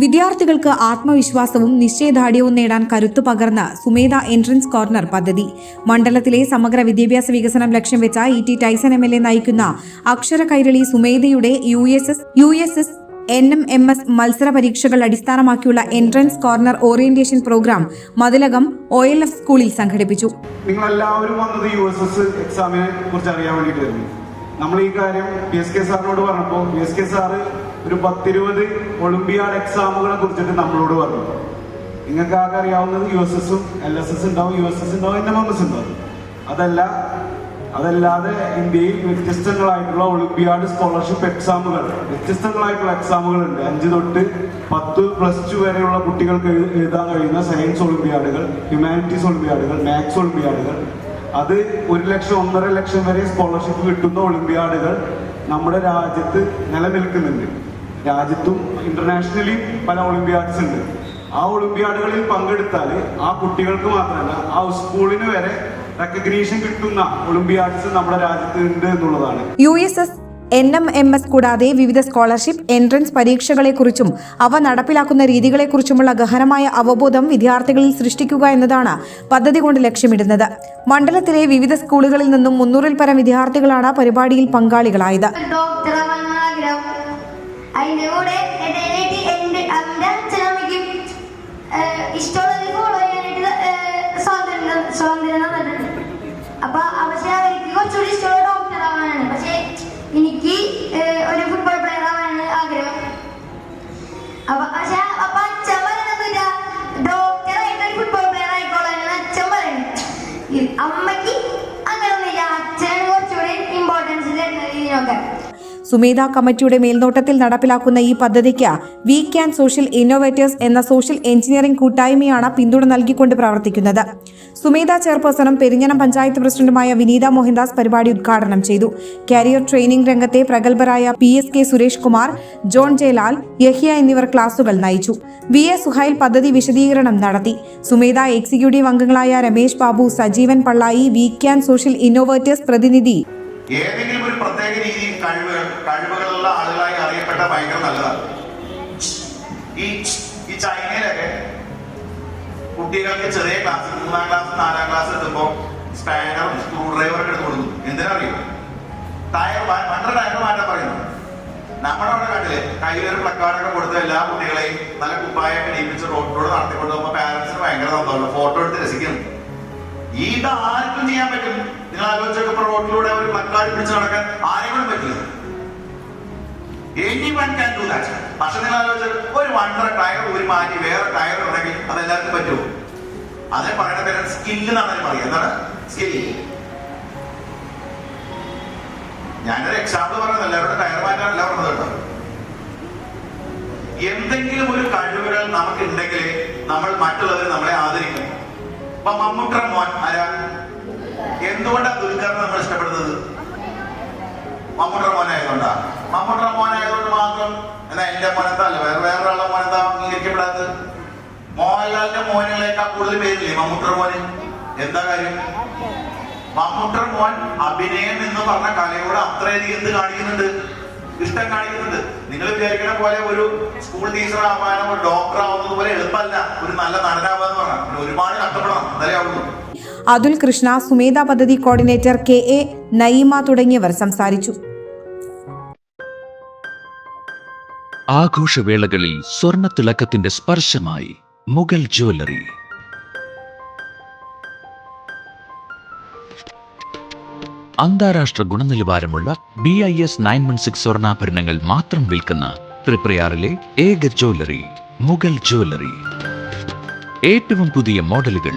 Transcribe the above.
വിദ്യാർത്ഥികൾക്ക് ആത്മവിശ്വാസവും നിശ്ചയദാർഢ്യവും നേടാൻ കരുത്തു പകർന്ന സുമേധ എൻട്രൻസ് കോർണർ പദ്ധതി. മണ്ഡലത്തിലെ സമഗ്ര വിദ്യാഭ്യാസ വികസനം ലക്ഷ്യം വെച്ച E T Tyson M L A നയിക്കുന്ന Akshara Kairali സുമേധയുടെ U S S U S S N M M S മത്സര പരീക്ഷകൾ അടിസ്ഥാനമാക്കിയുള്ള entrance corner orientation programme Mathilakam O L F സ്കൂളിൽ സംഘടിപ്പിച്ചു. നിങ്ങൾ എല്ലാവരും വന്നത് യു എസ് എസ് എക്സാമിനെ കുറിച്ച് അറിയാൻ വേണ്ടിയിട്ടായിരുന്നു. നമ്മൾ ഈ കാര്യം പി എസ് കെ സാറിനോട് പറഞ്ഞപ്പോൾ പി എസ് കെ സാറ് ഒരു പത്തിരുപത് ഒളിമ്പിയാഡ് എക്സാമുകളെ കുറിച്ചിട്ട് നമ്മളോട് പറഞ്ഞു. നിങ്ങൾക്ക് ആകെ അറിയാവുന്നത് യു എസ് എസും എൽ എസ് എസ് ഉണ്ടാവും യു എസ് എസ് ഉണ്ടാവും എൻ എം എസ് ഉണ്ടാവും. അതല്ല അതല്ലാതെ ഇന്ത്യയിൽ വ്യത്യസ്തങ്ങളായിട്ടുള്ള ഒളിമ്പിയാഡ് സ്കോളർഷിപ്പ് എക്സാമുകൾ വ്യത്യസ്തങ്ങളായിട്ടുള്ള എക്സാമുകൾ ഉണ്ട്. അഞ്ച് തൊട്ട് പത്ത് പ്ലസ് ടു വരെയുള്ള കുട്ടികൾക്ക് എഴു- എഴുതാൻ കഴിയുന്ന സയൻസ് ഒളിമ്പിയാഡുകൾ ഹ്യൂമാനിറ്റീസ് ഒളിമ്പിയാഡുകൾ മാത്സ് ഒളിമ്പിയാഡുകൾ. അത് ഒരു ലക്ഷം ഒന്നര ലക്ഷം വരെ സ്കോളർഷിപ്പ് കിട്ടുന്ന ഒളിമ്പിയാഡുകൾ നമ്മുടെ രാജ്യത്ത് നിലനിൽക്കുന്നുണ്ട്. രാജ്യത്തും ഇന്റർനാഷണലി പല ഒളിമ്പിയാഡ്സ് ഉണ്ട്. ആ ഒളിമ്പിയാഡുകളിൽ പങ്കെടുത്താൽ ആ കുട്ടികൾക്ക് മാത്രമല്ല ആ സ്കൂളിന് വരെ റെക്കഗ്നീഷൻ കിട്ടുന്ന ഒളിമ്പിയാഡ്സ് നമ്മുടെ രാജ്യത്ത് ഉണ്ട് എന്നുള്ളതാണ്. U S S N M M S കൂടാതെ വിവിധ സ്കോളർഷിപ്പ് എൻട്രൻസ് പരീക്ഷകളെക്കുറിച്ചും അവ നടപ്പിലാക്കുന്ന രീതികളെക്കുറിച്ചുമുള്ള ഗഹനമായ അവബോധം വിദ്യാർത്ഥികളിൽ സൃഷ്ടിക്കുക എന്നതാണ് പദ്ധതി കൊണ്ട് ലക്ഷ്യമിടുന്നത്. മണ്ഡലത്തിലെ വിവിധ സ്കൂളുകളിൽ നിന്നും മുന്നൂറിൽ പരം വിദ്യാർത്ഥികളാണ് പരിപാടിയിൽ പങ്കാളികളായത്. അതിന്റെ കൂടെ ഇടയിലേക്ക് എന്റെ അവന്റെ അച്ഛനമ്മയ്ക്കും ഇഷ്ടമുള്ളത് ഫോളോ ചെയ്യാനായിട്ട് സ്വാതന്ത്ര്യം സ്വാതന്ത്ര്യം തന്നിട്ടുണ്ട്. അപ്പൊ സുമേധ കമ്മിറ്റിയുടെ മേൽനോട്ടത്തിൽ നടപ്പിലാക്കുന്ന ഈ പദ്ധതിക്ക് വി ക്യാൻ സോഷ്യൽ ഇന്നോവേറ്റേഴ്സ് എന്ന സോഷ്യൽ എഞ്ചിനീയറിംഗ് കൂട്ടായ്മയാണ് പിന്തുണ നൽകിക്കൊണ്ട് പ്രവർത്തിക്കുന്നത്. സുമേധ ചെയർപേഴ്സണും പെരിഞ്ഞനം പഞ്ചായത്ത് പ്രസിഡന്റുമായ വിനീത മോഹൻദാസ് പരിപാടി ഉദ്ഘാടനം ചെയ്തു. കരിയർ ട്രെയിനിംഗ് രംഗത്തെ പ്രഗത്ഭരായ P S K Suresh Kumar John Jayalal Yahiya എന്നിവർ ക്ലാസുകൾ നയിച്ചു. വി എ സുഹൈൽ പദ്ധതി വിശദീകരണം നടത്തി. സുമേധ എക്സിക്യൂട്ടീവ് അംഗങ്ങളായ Ramesh Babu Sajeevan Pallayi we can social innovators പ്രതിനിധി ഏതെങ്കിലും ഒരു പ്രത്യേക രീതിയിൽ കഴിവ് കഴിവുകളുള്ള ആളുകളായി അറിയപ്പെട്ട ഭയങ്കര നല്ലതാണ്. ഈ ഈ ചൈനയിലൊക്കെ കുട്ടികൾക്ക് ചെറിയ ക്ലാസ് മൂന്നാം ക്ലാസ് നാലാം ക്ലാസ് എത്തുമ്പോൾ സ്പാനറും സ്ക്രൂ ഡ്രൈവറൊക്കെ എടുത്ത് കൊടുക്കും. എന്തിനാ അറിയോ? ടയർ പണ്ടൊരു ടയർ മാറ്റാൻ പറയുന്നു. നമ്മുടെ അവിടെ കണ്ടില്ലേ? കയ്യിലൊരു പ്ലക്കാർഡൊക്കെ കൊടുത്ത് എല്ലാ കുട്ടികളെയും നല്ല കുപ്പായൊക്കെ ഡീപിച്ച് റോഡിലൂടെ നടത്തിക്കൊണ്ട് പോകുമ്പോൾ പാരന്റ്സിന് ഭയങ്കര സന്തോഷം. ഫോട്ടോ എടുത്ത് രസിക്കുന്നു. ഇത് ആർക്കും ചെയ്യാൻ പറ്റും ആലോചിച്ചൊക്കെ ഇപ്പൊ റോഡിലൂടെ ഒരു പ്ലക്കാർഡ് പിടിച്ച് നടക്കാൻ ആരെങ്കിലും പറ്റില്ല. Anyone can do that പക്ഷെ നിങ്ങൾ ആലോചിച്ചാൽ ഒരു വണ്ടർ ടയർ ഒരു മാറ്റി വേറെ ടയർ ഉണ്ടെങ്കിൽ അത് എല്ലാവർക്കും പറ്റുമോ? അതേ പറയുന്ന പേര് സ്കില്ല് എന്നാണ് അതിന് പറയുക. എന്താണ്? സ്കില്ല് ഞാനൊരു എക്സാമ്പിൾ പറഞ്ഞത് എല്ലാവരുടെ ടയർ മാറ്റാനല്ല പറഞ്ഞത് കേട്ടോ. എന്തെങ്കിലും ഒരു കഴിവുകൾ നമുക്ക് ഉണ്ടെങ്കിൽ നമ്മൾ മറ്റുള്ളവർ നമ്മളെ ആദരിക്കും. ഇപ്പൊ മമ്മൂട്ടർ മോൻ ആരാ? എന്തുകൊണ്ടാണ് ദുൽഖറിനെ നമ്മൾ ഇഷ്ടപ്പെടുന്നത്? മമ്മൂട്ടർ മോനായതുകൊണ്ടാ മമ്മൂട്ടർ മോനായതുകൊണ്ട് മാത്രം എന്നാ എന്റെ മോനത്താൽ വേറെ വേറൊരാളെ മോനെന്താ അംഗീകരിക്കപ്പെടാത്തത്? മോഹൻലാലിന്റെ മോനുകളേക്കാൾ കൂടുതൽ പേരില്ലേ മമ്മൂട്ടർ മോന് എന്താ കാര്യം? മമ്മൂട്ടർ മോൻ അഭിനയം എന്ന് പറഞ്ഞ കലയോട് അത്രയധികം എന്ത് കാണിക്കുന്നുണ്ട്? ഇഷ്ടം കാണിക്കുന്നുണ്ട്. നിങ്ങൾ വിചാരിക്കണ പോലെ ഒരു സ്കൂൾ ടീച്ചർ ആവാനോ ഒരു ഡോക്ടർ ആവുന്നത് പോലെ എളുപ്പമല്ല. ഒരു നല്ല നടനാവാന്ന് പറഞ്ഞാൽ ഒരുപാട് കഷ്ടപ്പെടണം. എന്നാലേ ആവുള്ളൂ. അതുൽ കൃഷ്ണ സുമേധ പദ്ധതി കോർഡിനേറ്റർ കെ എ നയിമ തുടങ്ങിയവർ സംസാരിച്ചു. ആഘോഷവേളകളിൽ സ്വർണത്തിളക്കത്തിന്റെ സ്പർശമായി മുഗൾ ജ്വല്ലറി. അന്താരാഷ്ട്ര ഗുണനിലവാരമുള്ള B I S nine one six സ്വർണാഭരണങ്ങൾ മാത്രം വിൽക്കുന്ന ത്രിപ്രയാറിലെ ഏക ജ്വല്ലറി മുഗൾ ജ്വല്ലറി. ഏറ്റവും പുതിയ മോഡലുകൾ